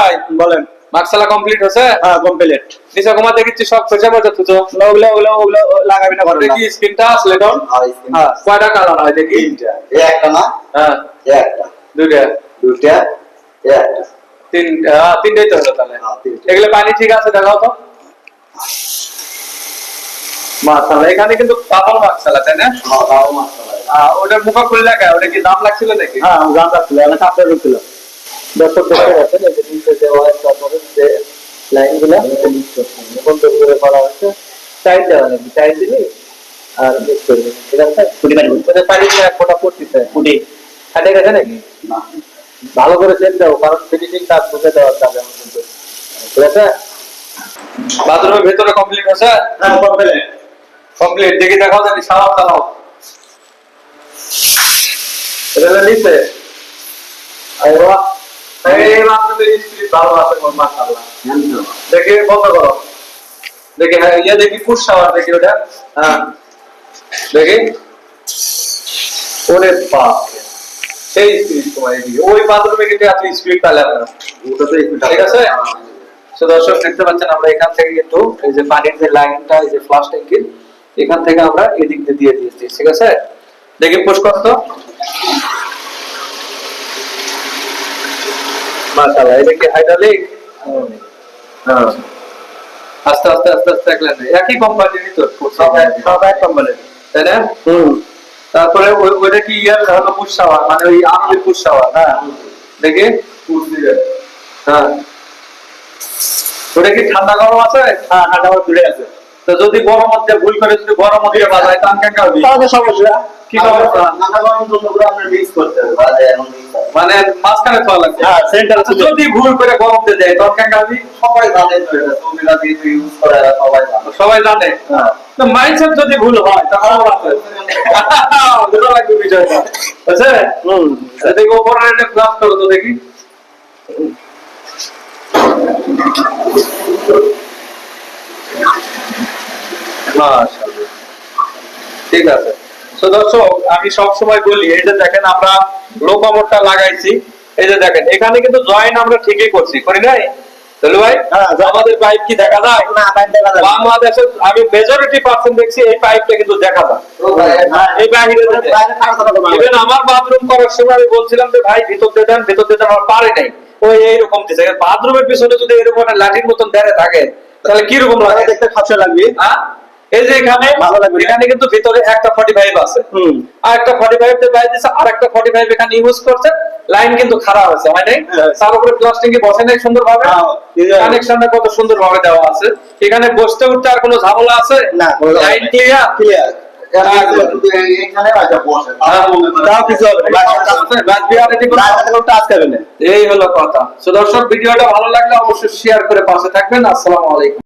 ভাই বলেন। মাকসালা কমপ্লিট হয়েছে? হ্যাঁ কমপ্লিট নিচে ঘুমা দেখেছি সব খোঁজা মজা তুতো ওগুলো ওগুলো ওগুলো লাগাবি না করেন দেখি স্ক্রিনটা আসলে এখন হ্যাঁ কয়টা কালার হয় দেখি? একটা না? হ্যাঁ। এই একটা। দুইটা? এই একটা। তিন হ্যাঁ তিনটাই তো হলো তাহলে। হ্যাঁ। এগুলো পানি ঠিক আছে দেখাও তো। মাশাআল্লাহ এখানে কিন্তু পাপল মাকসালা তাই না? হ্যাঁ মাশাআল্লাহ আহ, ওটার মুখা খুলে দেখা ওটা কি দাম লাগছিল নাকি? হ্যাঁ গান আসছিল আমি কাপড় ঢুকছিল দর্শক দেখতে পাচ্ছেন এই যে নিচে দেওয়া তারপরে যে লাইনগুলো বন্ধ করে করা হয়েছে। টাইট দেওয়া নাকি টাইট দিবি আর মিক্স করে দিবি ঠিক আছে? ফুটি পানি। ওটা পানি দিয়ে এক ফোঁটা পড়তেছে ফুটি। খাটে গেছে নাকি? না। ভালো করে সেট দাও কারণ ফিনিশিং কাজ বুঝে দেওয়া যাবে আমার কিন্তু। ঠিক আছে? বাথরুমের ভেতরে কমপ্লিট আছে? হ্যাঁ কমপ্লিট কমপ্লিট দেখি দেখাও জানি সাবান চালাও এটা নিচে। এই বাহ, ভালো আছে মাশাআল্লাহ দেখি বন্ধ করো। দেখি হ্যাঁ ইয়ে দেখি পুশ শাওয়ার দেখি ওটা। হ্যাঁ। দেখি। ওরে বাপ সেই স্পিড তোমার এদিকে ওই বাথরুমে কিন্তু এত স্পিড পেলে না। ওটা তো ঠিক আছে? তো দর্শক দেখতে পাচ্ছেন আমরা এখান থেকে কিন্তু এই যে পানির যে লাইনটা এই যে ফ্লাশ ট্যাঙ্কির এখান থেকে আমরা এদিক দিয়ে দিয়ে দিয়েছি। ঠিক আছে? দেখি পুশ করো তো মাশাআল্লাহ এটা কি হাইড্রোলিক হ্যাঁ আস্তে আস্তে আস্তে আস্তে একলেন একই কোম্পানিরই তো সব এক সব এক কোম্পানির তাই না? হুম। তারপরে ওই- ওইটা কি ইয়ার হলো পুশ শাওয়ার মানে ওই আনলিক পুশ শাওয়ার হ্যাঁ দেখি। দিবে। হ্যাঁ। ওটা কি ঠান্ডা গরম আছে? হ্যাঁ হাঁটা আমার দূরে আছে। তো যদি গরম মধ্যে ভুল করে যদি গরম মধ্যে বাজায় তান কেন তাহলে সমস্যা। কি। মানে মাঝখানে লাগছে। হ্যাঁ সেন্টার তো যদি ভুল করে গরম দিয়ে তখন সবাই জানে সবাই জানে। হ্যাঁ। তো মাইন্ডসেট যদি ভুল হয় তাহলে আছে। দুটো লাগবে বিষয়টা। বুঝছে? হুম। দেখি ওপরে একটা ক্লাস করো তো দেখি। ঠিক আছে। তো দর্শক আমি সব সময় বলি এই যে দেখেন আমরা লো লাগাইছি এই যে দেখেন এখানে কিন্তু জয়েন আমরা ঠিকই করছি করি নাই? ভাই হ্যাঁ, আমাদের পাইপ কি দেখা যায়? না বাইরে দেখা যাবে না। বাংলাদেশে আমি মেজরিটি পার্সেন্ট দেখছি এই পাইপটা কিন্তু দেখা যায়। তো ভাই হ্যাঁ, এই বাহিরে বাইরে থাকার কথা তো বলা ইভেন আমার বাথরুম করার সময় আমি বলছিলাম যে ভাই ভিতর দিয়ে দেন ভিতর দিয়ে দেন আমার পারে নাই। ওই এইরকম দিছে। বাথরুমের পিছনে যদি এরকম লাঠির মতন দেড়ে থাকে তাহলে কি রকম লাগে? দেখতে খাপসা লাগবে। হ্যাঁ? এই যে এখানে এখানে কিন্তু ভিতরে একটা 45 আছে। হুম। আর একটা 45 দিয়ে বাইরে দিছে আর একটা 45 এখানে ইউজ করছে লাইন কিন্তু খারাপ আছে হ্যাঁ। তার উপরে প্লাস্টিক বসে নাই কানেকশনটা কত দেওয়া আছে। এখানে বসতে উঠতে আর কোনো ঝামেলা আছে? না, লাইন ক্লিয়ার ক্লিয়ার এই হলো কথা। ভিডিওটা ভালো লাগলে অবশ্যই শেয়ার করে পাশে থাকবেন। আসসালামু আলাইকুম।